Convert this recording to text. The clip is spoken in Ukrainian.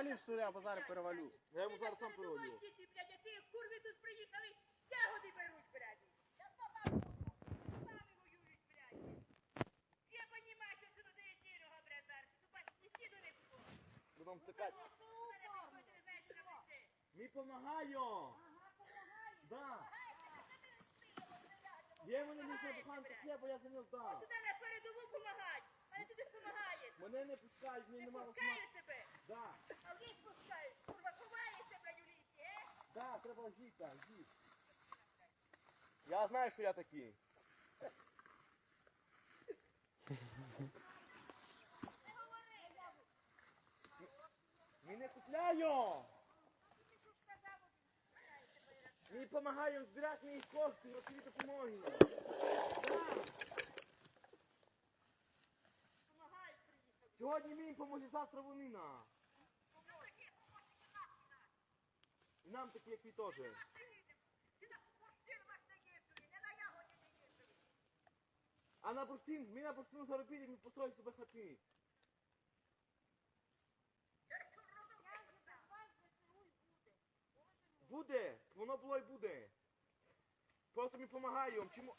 валі сюди, або зараз перевалю. Я йому зараз сам перевалю. Діти, блядь, а ті курви тут приїхали, ягоди беруть, блядь. Воюють. Я понімаю, що це додає дірого, блядь, зараз. Ну, бач, не сіду не було. Будемо втикати. Мене приходить, не знаєш, що робити. Ми помагаємо. Да. Є мене місце буханка хліба, я за нього дав. Туди на передову помагать, а не туди допомагаєш. Мене не пускають, мені Не немає пускаю автомату. тебе, Да, треба жити, жити. Я знаю, що я такий. Ми не купляємо. Ми допомагаємо збирати їх кошти, грошові допомоги. Сьогодні ми їм поможемо, завтра вони нам. Нам такі, як ви теж. А на бурштин, ми на бурштину заробили, ми построїли себе хати. Буде, воно було і буде. Просто ми допомагаємо. Чому?